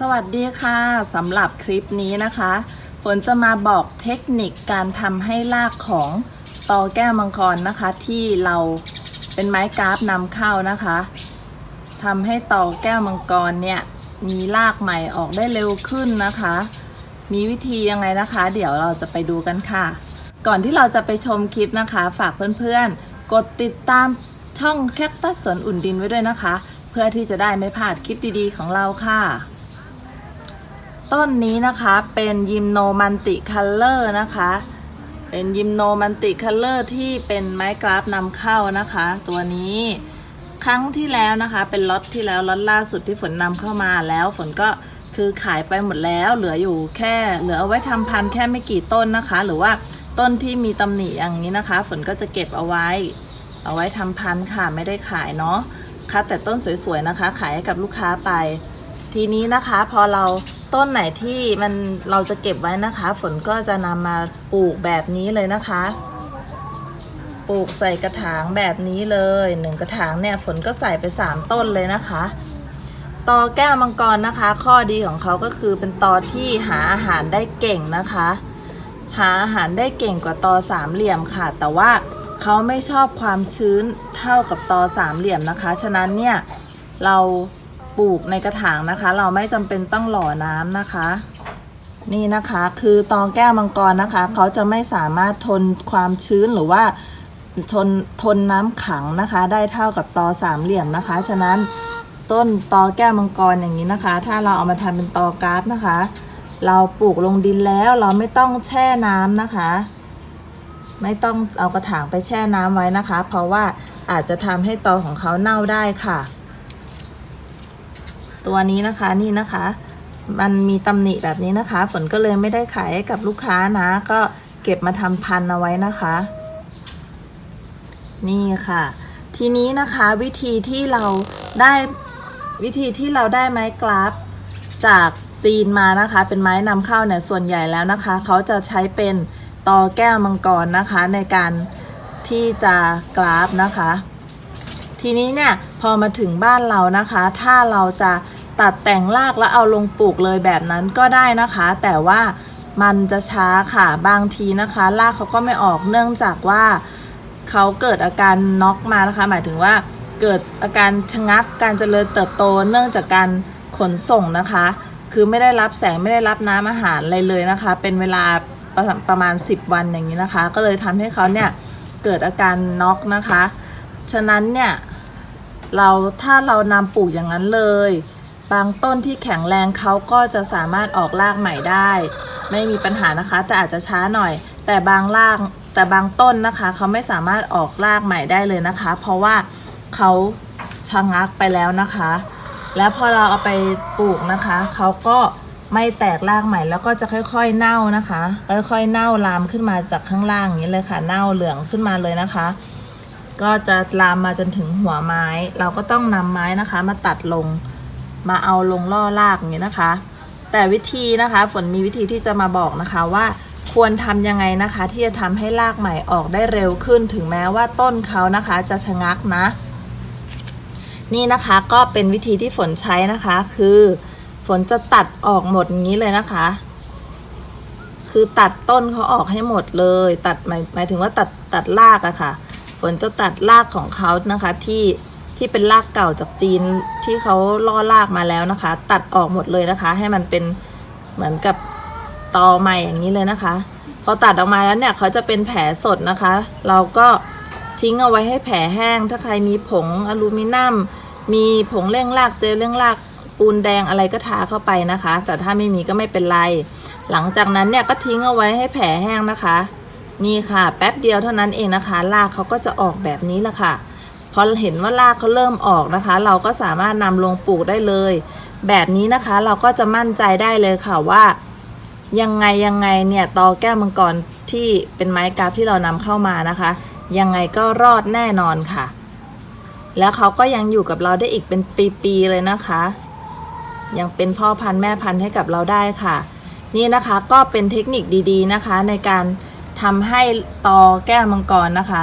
สวัสดีค่ะสำหรับคลิปนี้นะคะ ฝนจะมาบอกเทคนิคการทำให้รากของตอแก้วมังกรนะคะ ที่เราเป็นไม้กราฟนำเข้านะคะทำให้ตอแก้วมังกรเนี่ยมีรากใหม่ออกได้เร็วขึ้นนะคะ มีวิธียังไงนะคะ เดี๋ยวเราจะไปดูกันค่ะ ก่อนที่เราจะไปชมคลิปนะคะ ฝากเพื่อนๆ กดติดตามช่องแคปตัสสวนอุ่นดินไว้ด้วยนะคะ เพื่อที่จะได้ไม่พลาดคลิปดีๆของเราค่ะ ต้นนี้นะคะเป็นยิมโนมันติคัลเลอร์นะคะ เป็นยิมโนมันติคัลเลอร์ที่เป็นไม้กราฟนำเข้านะคะ ตัวนี้ครั้งที่แล้วนะคะเป็นล็อตที่แล้วล็อตล่าสุดที่ฝนนำเข้ามาแล้วฝนก็คือขายไปหมดแล้วเหลืออยู่แค่เหลือเอาไว้ทำพันธุ์แค่ไม่กี่ต้นนะคะ หรือว่าต้นที่มีตำหนิอย่างนี้นะคะ ฝนก็จะเก็บเอาไว้ เอาไว้ทำพันธุ์ค่ะไม่ได้ขายเนาะคัดแต่ต้นสวยๆนะคะ ขายให้กับลูกค้าไป ทีนี้นะคะพอเรา ต้นไหนที่มันเราจะเก็บไว้นะคะ ฝนก็จะนำมาปลูกแบบนี้เลยนะคะ ปลูกใส่กระถางแบบนี้เลยหนึ่งกระถางเนี่ยฝนก็ใส่ไป 3 ต้นเลยนะคะตอแก้วมังกรนะคะ ข้อดีของเขาก็คือเป็นตอที่หาอาหารได้เก่งนะคะ หาอาหารได้เก่งกว่าตอสามเหลี่ยมค่ะ แต่ว่าเขาไม่ชอบความชื้นเท่ากับตอสามเหลี่ยมนะคะ ฉะนั้นเนี่ยเรา ปลูกในกระถางนะคะ เราไม่จำเป็นต้องหล่อน้ำนะคะ นี่นะคะคือตอแก้วมังกรนะคะ เขาจะไม่สามารถทนความชื้นหรือว่าทนทนน้ำขังนะคะ ได้เท่ากับตอสามเหลี่ยมนะคะ ฉะนั้นต้นตอแก้วมังกรอย่างนี้นะคะ ถ้าเราเอามาทำเป็นตอกราฟนะคะ เราปลูกลงดินแล้วเราไม่ต้องแช่น้ำนะคะ ไม่ต้องเอากระถางไปแช่น้ำไว้นะคะ เพราะว่าอาจจะทำให้ตอของเขาเน่าได้ค่ะ ตัวนี้นะคะนี่นะคะ มันมีตำหนิแบบนี้นะคะ ฝนก็เลยไม่ได้ขายให้กับลูกค้านะ ก็เก็บมาทำพันเอาไว้นะคะ นี่ค่ะ ทีนี้นะคะวิธีที่เราได้วิธีที่เราได้ไม้กราฟจากจีนมานะคะ เป็นไม้นำเข้าเนี่ยส่วนใหญ่แล้วนะคะ เขาจะใช้เป็นตอแก้วมังกรนะคะ ในการที่จะกราฟนะคะ ทีนี้เนี่ยพอมาถึงบ้านเรานะคะ ถ้าเราจะ ตัดแต่งรากแล้วเอาลงปลูกเลยแบบนั้นก็ได้นะคะ แต่ว่ามันจะช้าค่ะบางทีนะคะ รากเขาก็ไม่ออกเนื่องจากว่าเขาเกิดอาการน็อกมานะคะ หมายถึงว่าเกิดอาการชะงักการเจริญเติบโตเนื่องจากการขนส่งนะคะ คือไม่ได้รับแสงไม่ได้รับน้ำอาหารอะไรเลยนะคะ เป็นเวลาประประมาณ 10 วันอย่างนี้นะคะ ก็เลยทำให้เขาเนี่ยเกิดอาการน็อกนะคะ ฉะนั้นเนี่ยเราถ้าเรานำปลูกอย่างนั้นเลย บางต้นที่แข็งแรงเขาก็จะสามารถออกรากใหม่ได้ ไม่มีปัญหานะคะ แต่อาจจะช้าหน่อย แต่บางรากแต่บางต้นนะคะเขาไม่สามารถออกรากใหม่ได้เลยนะคะ เพราะว่าเขาชะงักไปแล้วนะคะ แล้วพอเราเอาไปปลูกนะคะเขาก็ไม่แตกรากใหม่แล้วก็จะค่อยๆเน่านะคะ ค่อยๆเน่าลามขึ้นมาจากข้างล่างอย่างนี้เลยค่ะ เน่าเหลืองขึ้นมาเลยนะคะ ก็จะลามมาจนถึงหัวไม้ เราก็ต้องนำไม้นะคะ มาตัดลง มาเอาลงล่อรากอย่างนี้นะคะ แต่วิธีนะคะฝนมีวิธีที่จะมาบอกนะคะว่าควรทำยังไงนะคะ ที่จะทำให้รากใหม่ออกได้เร็วขึ้นถึงแม้ว่าต้นเขานะคะจะชะงักนะ นี่นะคะก็เป็นวิธีที่ฝนใช้นะคะ คือฝนจะตัดออกหมดอย่างนี้เลยนะคะ คือตัดต้นเขาออกให้หมดเลย ตัดหมายหมายถึงว่าตัดตัดรากอะค่ะ ฝนจะตัดรากของเขานะคะที่ ที่เป็นรากเก่าจากจีนที่เขาล่อรากมาแล้วนะคะ ตัดออกหมดเลยนะคะ ให้มันเป็นเหมือนกับตอใหม่อย่างนี้เลยนะคะพอตัดออกมาแล้วเนี่ยเขาจะเป็นแผลสดนะคะ เราก็ทิ้งเอาไว้ให้แผลแห้ง ถ้าใครมีผงอลูมิเนียมมีผงเร่งรากเจลเร่งรากปูนแดงอะไรก็ทาเข้าไปนะคะ แต่ถ้าไม่มีก็ไม่เป็นไร หลังจากนั้นเนี่ยก็ทิ้งเอาไว้ให้แผลแห้งนะคะ นี่ค่ะ แป๊บเดียวเท่านั้นเองนะคะรากเขาก็จะออกแบบนี้แหละค่ะ พอเห็นว่ารากเขาเริ่มออกนะคะ เราก็สามารถนำลงปลูกได้เลย แบบนี้นะคะเราก็จะมั่นใจได้เลยค่ะว่า ยังไงยังไงเนี่ยตอแก้วมังกรที่เป็นไม้กราฟที่เรานำเข้ามานะคะ ยังไงก็รอดแน่นอนค่ะ แล้วเขาก็ยังอยู่กับเราได้อีกเป็นปีๆเลยนะคะ ยังเป็นพ่อพันธุ์แม่พันธุ์ให้กับเราได้ค่ะ นี่นะคะก็เป็นเทคนิคดีๆนะคะ ในการทำให้ตอแก้วมังกรนะคะ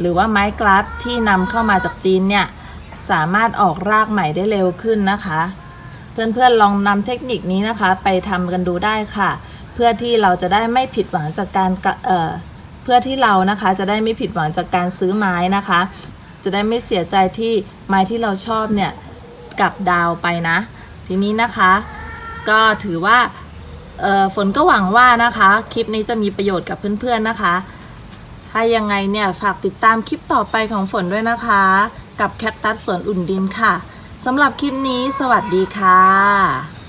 หรือว่าไม้กราฟที่นำเข้ามาจากจีนเนี่ยสามารถออกรากใหม่ได้เร็วขึ้นนะคะ เพื่อนๆลองนำเทคนิคนี้นะคะ ไปทำกันดูได้ค่ะ เพื่อที่เราจะได้ไม่ผิดหวังจากการเอ่อเพื่อที่เรานะคะจะได้ไม่ผิดหวังจากการซื้อไม้นะคะ จะได้ไม่เสียใจที่ไม้ที่เราชอบเนี่ยกลับดาวไปนะ ทีนี้นะคะ ก็ถือว่าฝนก็หวังว่านะคะ คลิปนี้จะมีประโยชน์กับเพื่อนๆนะคะ ถ้ายังไงเนี่ยฝากติดตามคลิปต่อไปของฝนด้วยนะคะ กับแคปตัสสวนอุ่นดินค่ะสำหรับคลิปนี้สวัสดีค่ะ